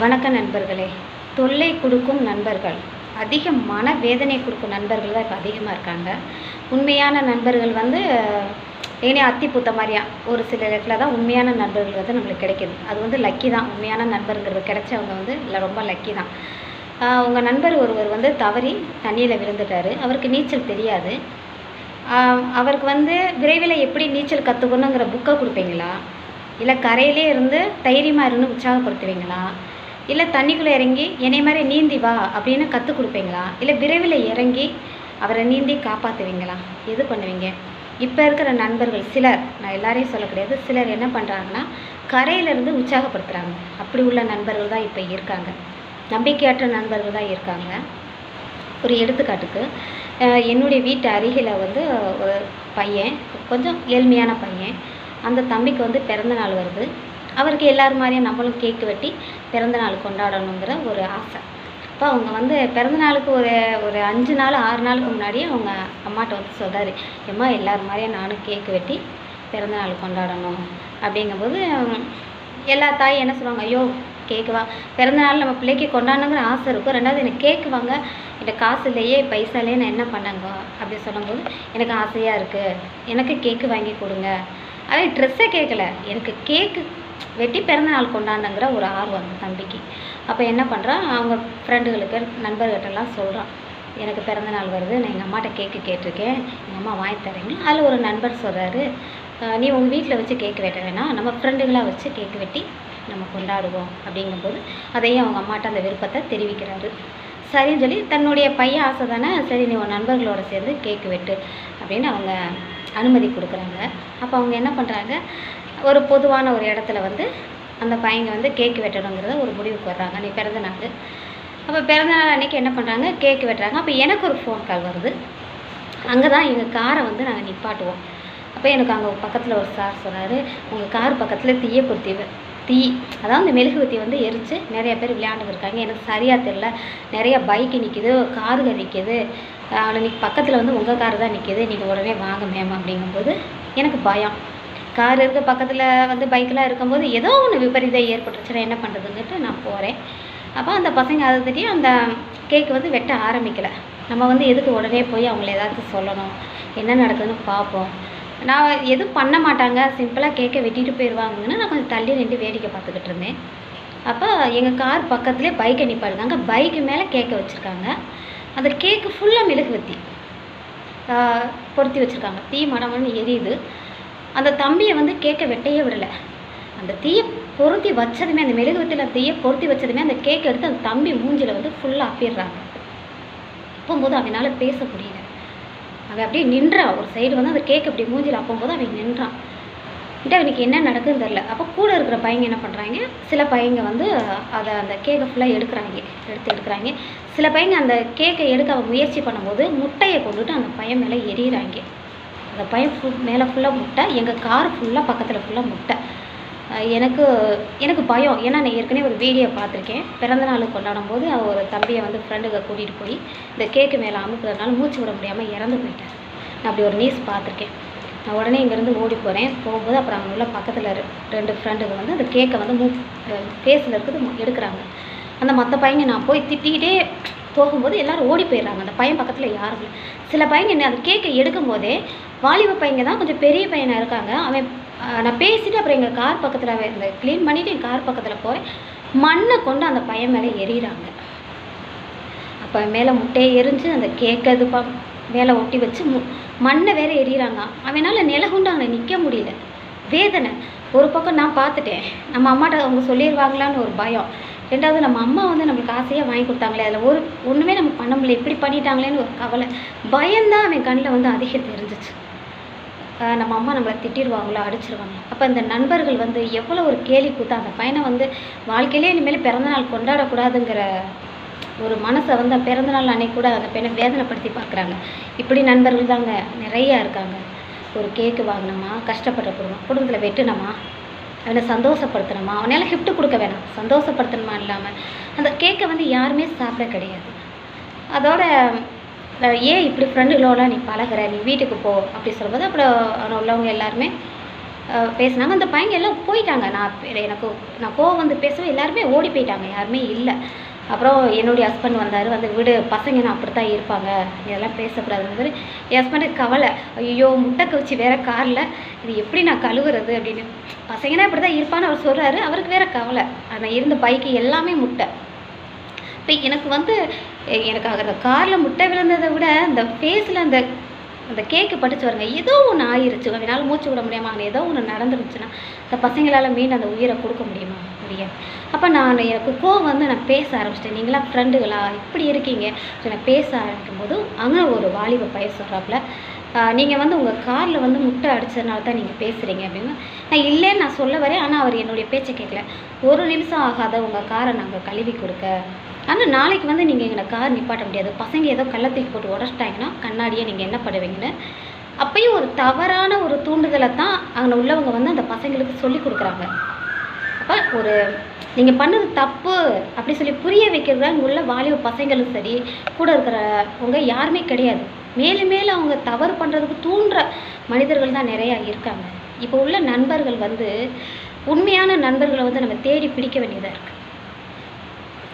வணக்க நண்பர்களே. தொல்லை கொடுக்கும் நண்பர்கள். அதிக மன வேதனை கொடுக்கும் நண்பர்கள் தான் இப்போ அதிகமாக இருக்காங்க. உண்மையான நண்பர்கள் வந்து ஏனே அத்தி பூத்த மாதிரியா ஒரு சில இடத்துல தான் உண்மையான நண்பர்கள் வந்து நம்மளுக்கு கிடைக்கிது. அது வந்து லக்கி தான். உண்மையான நண்பருங்கிறது கிடைச்சவங்க வந்து இல்லை ரொம்ப லக்கி தான். உங்கள் நண்பர் ஒருவர் வந்து தவறி தண்ணியில் விழுந்துட்டார். அவருக்கு நீச்சல் தெரியாது. அவருக்கு வந்து விரைவில் எப்படி நீச்சல் கற்றுக்கணுங்கிற புக்கை கொடுப்பீங்களா? இல்லை கரையிலே இருந்து தைரியமாக இருந்து உற்சாகப்படுத்துவீங்களா? இல்லை தண்ணிக்குள்ளே இறங்கி என்னை மாதிரி நீந்தி வா அப்படின்னு கற்றுக் கொடுப்பீங்களா? இல்லை விரைவில் இறங்கி அவரை நீந்தி காப்பாற்றுவீங்களா எது பண்ணுவீங்க? இப்போ இருக்கிற நண்பர்கள் சிலர் நான் எல்லாரையும் சொல்ல கிடையாது சிலர் என்ன பண்ணுறாங்கன்னா கரையிலேருந்து உற்சாகப்படுத்துகிறாங்க அப்படி உள்ள நண்பர்கள் தான் இப்போ இருக்காங்க. நம்பிக்கையற்ற நண்பர்கள் தான் இருக்காங்க. ஒரு எடுத்துக்காட்டுக்கு என்னுடைய வீட்டு அருகில் வந்து ஒரு பையன் கொஞ்சம் ஏழ்மையான பையன். அந்த தம்பிக்கு வந்து பிறந்த நாள் வருது. அவருக்கு எல்லோரும் மாதிரியும் நம்மளும் கேக்கு வெட்டி பிறந்தநாள் கொண்டாடணுங்கிற ஒரு ஆசை. அப்போ அவங்க வந்து பிறந்தநாளுக்கு ஒரு ஒரு அஞ்சு நாள் ஆறு நாளுக்கு முன்னாடியே அவங்க அம்மாட்ட வந்து சொல்கிறாரு எம்மா எல்லோரும் மாதிரியும் நானும் கேக்கு வெட்டி பிறந்தநாள் கொண்டாடணும். அப்படிங்கும்போது எல்லா தாயும் என்ன சொல்லுவாங்க ஐயோ கேக்கு வா பிறந்தநாள் நம்ம பிள்ளைக்கு கொண்டாடணுங்கிற ஆசை இருக்கும். ரெண்டாவது எனக்கு கேக்கு வாங்க என்கிட்ட காசு இல்லையே பைசா இல்லையே நான் என்ன பண்ணாங்க? அப்படி சொல்லும்போது எனக்கு ஆசையாக இருக்குது எனக்கு கேக்கு வாங்கி கொடுங்க. அதே ட்ரெஸ்ஸே கேட்கல எனக்கு கேக்கு வெட்டி பிறந்த நாள் கொண்டாடணுங்கிற ஒரு ஆர்வம் அந்த தம்பிக்கு. அப்போ என்ன பண்ணுறான் அவங்க ஃப்ரெண்டுகளுக்கு நண்பர்கிட்டலாம் சொல்கிறான் எனக்கு பிறந்த நாள் வருது நான் எங்கள் அம்மாட்ட கேக்கு கேட்டிருக்கேன். எங்கள் அம்மா வாங்கி தரீங்களா? அதில் ஒரு நண்பர் சொல்கிறாரு நீ உங்கள் வீட்டில் வச்சு கேக்கு வெட்ட வேணாம். நம்ம ஃப்ரெண்டுகளாக வச்சு கேக்கு வெட்டி நம்ம கொண்டாடுவோம். அப்படிங்கும்போது அதையும் அவங்க அம்மாட்ட அந்த விருப்பத்தை தெரிவிக்கிறாரு. சரின்னு சொல்லி தன்னுடைய பையன் ஆசை தானே? சரி நீ உன் நண்பர்களோட சேர்ந்து கேக்கு வெட்டு. அப்படின்னு அவங்க அனுமதி கொடுக்குறாங்க. அப்போ அவங்க என்ன பண்ணுறாங்க ஒரு பொதுவான ஒரு இடத்துல வந்து அந்த பையங்க வந்து கேக்கு வெட்டணுங்கிறத ஒரு முடிவுக்கு வர்றாங்க. நீ பிறந்த நாள். அப்போ பிறந்த நாள் அன்றைக்கி என்ன பண்ணுறாங்க கேக்கு வெட்டுறாங்க. அப்போ எனக்கு ஒரு ஃபோன் கால் வருது. அங்கே தான் எங்கள் காரை வந்து நாங்கள் நிப்பாட்டுவோம். அப்போ எனக்கு அங்கே பக்கத்தில் ஒரு சார் சொன்னார் உங்கள் கார் பக்கத்தில் தீய பொருத்தி தீ அதாவது இந்த மெழுகுவத்தி வந்து எரித்து நிறைய பேர் விளையாண்டு இருக்காங்க. எனக்கு சரியாக தெரில நிறைய பைக்கு நிற்கிது காருகள் நிற்கிது நீ பக்கத்தில் வந்து உங்கள் கார் தான் நிற்கிது நீங்கள் உடனே வாங்க மேம் அப்படிங்கும்போது எனக்கு பயம். கார் இருக்க பக்கத்தில் வந்து பைக்கெலாம் இருக்கும்போது ஏதோ ஒன்று விபரீதம் ஏற்பட்டுச்சுன்னா என்ன பண்ணுறதுன்னுட்டு நான் போகிறேன் அப்போ அந்த பசங்க அதை தட்டி அந்த கேக் வந்து வெட்ட ஆரம்பிக்கலை. நம்ம வந்து எதுக்கு உடனே போய் அவங்கள ஏதாச்சும் சொல்லணும். என்ன நடக்குதுன்னு பார்ப்போம். நான் எதுவும் பண்ண மாட்டாங்க. சிம்பிளாக கேக்கை வெட்டிட்டு போயிடுவாங்கன்னு நான் கொஞ்சம் தள்ளி நின்று வேடிக்கை பார்த்துக்கிட்டு இருந்தேன். அப்போ எங்கள் கார் பக்கத்துலேயே பைக்கை நிப்பாடுக்காங்க பைக்கு மேலே கேக்கை வச்சுருக்காங்க. அந்த கேக்கு ஃபுல்லாக மெழுகுவத்தி பொருத்தி வச்சுருக்காங்க. தீ மடமன்னு எரியுது. அந்த தம்பியை வந்து கேக்கை வெட்டையே விடலை. அந்த தீயை பொருத்தி வச்சதுமே அந்த மெழுகுவத்தில் தீயை பொருத்தி வச்சதுமே அந்த கேக்கை எடுத்து அந்த தம்பி மூஞ்சில் வந்து ஃபுல்லாக அப்பிடுறாங்க. அப்போம்போது அவனால் பேச முடியல. அவன் அப்படியே நின்றான் ஒரு சைடு வந்து அந்த கேக் அப்படி மூஞ்சில் அப்போம்போது அவன் நின்றான். கிட்ட அவனுக்கு என்ன நடக்குதுன்னு தெரில அப்போ கூட இருக்கிற பையங்க என்ன பண்ணுறாங்க சில பையங்க வந்து அதை அந்த கேக்கை ஃபுல்லாக எடுக்கிறாங்க. எடுத்து எடுக்கிறாங்க. சில பையங்க அந்த கேக்கை எடுக்க அவன் முயற்சி பண்ணும்போது முட்டையை கொண்டுட்டு அந்த பையன் மேலே எறிகிறாங்க அந்த பையன் ஃபுல் மேலே ஃபுல்லாக முட்டை எங்கள் கார் ஃபுல்லாக பக்கத்தில் ஃபுல்லாக முட்டை. எனக்கு எனக்கு பயம். ஏன்னா நான் ஏற்கனவே ஒரு வீடியோ பார்த்துருக்கேன். பிறந்த நாள் கொண்டாடும் போது ஒரு தம்பியை வந்து ஃப்ரெண்டுக்கு கூட்டிகிட்டு போய் இந்த கேக்கு மேலே அமுக்கிறதுனால மூச்சு விட முடியாமல் இறந்து போயிட்டார். நான் அப்படி ஒரு நியூஸ் பார்த்துருக்கேன். நான் உடனே இங்கேருந்து ஓடி போகிறேன் போகும்போது அப்புறம் அவங்க உள்ள பக்கத்தில் ரெண்டு ஃப்ரெண்டுங்க வந்து அந்த கேக்கை வந்து மூ ஃபேஸில் இருக்குது எடுக்கிறாங்க. அந்த மற்ற பையங்க நான் போய் திட்டிக்கிட்டே போகும்போது எல்லோரும் ஓடி போயிடுறாங்க. அந்த பையன் பக்கத்தில் யாரும் இல்லை. சில பையங்க என்ன அந்த கேக்கை எடுக்கும்போதே வாலிப பையங்க தான் கொஞ்சம் பெரிய பையனாக இருக்காங்க. அவன் நான் பேசிட்டு அப்புறம் எங்கள் கார் பக்கத்தில் அவன் இந்த க்ளீன் பண்ணிவிட்டு என் கார் பக்கத்தில் போகிறேன் மண்ணை கொண்டு அந்த பையன் மேலே எறிகிறாங்க அப்போ மேலே முட்டையை எரிஞ்சு அந்த கேக்கை இது ப மேலே ஒட்டி வச்சு மு மண்ணை வேற எறிகிறாங்க அவனால் நிலகுண்டு அங்கே நிற்க முடியல. வேதனை. ஒரு பக்கம் நான் பார்த்துட்டேன். நம்ம அம்மாட்ட அவங்க சொல்லிடுவாங்களான்னு ஒரு பயம். ரெண்டாவது நம்ம அம்மா வந்து நம்மளுக்கு ஆசையாக வாங்கி கொடுத்தாங்களே அதில் ஒரு ஒன்றுமே நம்ம பண்ண முடியல. இப்படி பண்ணிட்டாங்களேன்னு ஒரு கவலை. பயம்தான் அவன் கண்ணில் வந்து அதிகம் தெரிஞ்சிச்சு நம்ம அம்மா நம்மளை திட்டிடுவாங்களோ அடிச்சிருவாங்க அப்போ இந்த நண்பர்கள் வந்து எவ்வளோ ஒரு கேலி கூத்தா அந்த பையனை வந்து வாழ்க்கையிலே இனிமேல் பிறந்தநாள் கொண்டாடக்கூடாதுங்கிற ஒரு மனசை வந்து பிறந்தநாள் அன்னைக்கு கூட அந்த பையனை வேதனைப்படுத்தி பார்க்குறாங்க. இப்படி நண்பர்கள் தாங்க நிறையா இருக்காங்க. ஒரு கேக்கு வாங்கினோமா கஷ்டப்பட்ட குடும்பம் குடும்பத்தில் வெட்டினோமா? அவனை சந்தோஷப்படுத்தணுமா? அவனால் கிஃப்ட் கொடுக்க வேணாம். சந்தோஷப்படுத்தணுமா இல்லாமல் அந்த கேக்கை வந்து யாருமே சாப்பிட கிடையாது. அதோட ஏன் இப்படி ஃப்ரெண்டுகளோட நீ பழகுற? நீ வீட்டுக்கு போ அப்படி சொல்லும்போது அப்புறம் அவனை உள்ளவங்க எல்லாருமே பேசினாங்க. அந்த பையங்க எல்லாம் போயிட்டாங்க. நான் எனக்கு நான் கோவம் வந்து பேசவே எல்லாருமே ஓடி போயிட்டாங்க. யாருமே இல்லை. அப்புறம் என்னுடைய ஹஸ்பண்ட் வந்தார் வந்து விடு பசங்க அப்படி தான் இருப்பாங்க இதெல்லாம் பேசக்கூடாதுன்னு என் ஹஸ்பண்டுக்கு கவலை ஐயோ முட்டை கவிச்சு வேறு காரில் இது எப்படி நான் கழுவுறது? அப்படின்னு. பசங்கன்னா இப்படி தான் இருப்பான்னு அவர் சொல்கிறாரு அவருக்கு வேறு கவலை. ஆனால் இருந்த பைக்கு எல்லாமே முட்டை. இப்போ எனக்கு வந்து எனக்கு அந்த காரில் முட்டை விழுந்ததை விட அந்த ஃபேஸில் அந்த அந்த கேக்கு படிச்சு வருங்க ஏதோ ஒன்று ஆயிருச்சு. அவனால் மூச்சு விட முடியாமல் அங்கே ஏதோ ஒன்று நடந்துருச்சுன்னா அந்த பசங்களால் மீன் அந்த உயிரை கொடுக்க முடியுமா? சரியா அப்போ நான் எனக்கு கோவம் வந்து நான் பேச ஆரம்பிச்சிட்டேன். நீங்களாம் ஃப்ரெண்டுகளா இப்படி இருக்கீங்க. ஸோ நான் பேச ஆரம்பிக்கும் போது அங்கே ஒரு வாலிப பையன் சொல்கிறாப்புல நீங்கள் வந்து உங்கள் காரில் வந்து முட்டை அடித்ததுனால தான் நீங்கள் பேசுகிறீங்க அப்படின்னு. நான் இல்லைன்னு நான் சொல்ல வரேன். ஆனால் அவர் என்னுடைய பேச்சை கேட்கல. ஒரு நிமிஷம் ஆகாத உங்கள் காரை நாங்கள் கழுவி கொடுக்க. ஆனால் நாளைக்கு வந்து நீங்கள் எங்களை கார் நிப்பாட்ட முடியாது. பசங்க ஏதோ கள்ளத்தூக்கி போட்டு உடச்சிட்டாங்கன்னா கண்ணாடியை நீங்கள் என்ன பண்ணுவீங்கன்னு. அப்பயும் ஒரு தவறான ஒரு தூண்டுதலை தான் அங்கே உள்ளவங்க வந்து அந்த பசங்களுக்கு சொல்லி கொடுக்குறாங்க. அப்போ ஒரு நீங்கள் பண்ணது தப்பு அப்படி சொல்லி புரிய வைக்கிறது தான் இங்கே உள்ள வாலிப பசங்களும் சரி கூட இருக்கிறவங்க யாருமே கிடையாது. மேலும் மேலும் அவங்க தவறு பண்ணுறதுக்கு தூண்டுற மனிதர்கள் தான் நிறையா இருக்காங்க. இப்போ உள்ள நண்பர்கள் வந்து உண்மையான நண்பர்களை வந்து நம்ம தேடி பிடிக்க வேண்டியதாக இருக்குது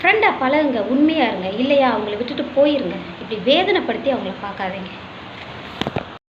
ஃப்ரெண்டாக பழகுங்க உண்மையாக இருங்க இல்லையா அவங்கள விட்டுட்டு போயிருங்க. இப்படி வேதனைப்படுத்தி அவங்கள பார்க்காதீங்க.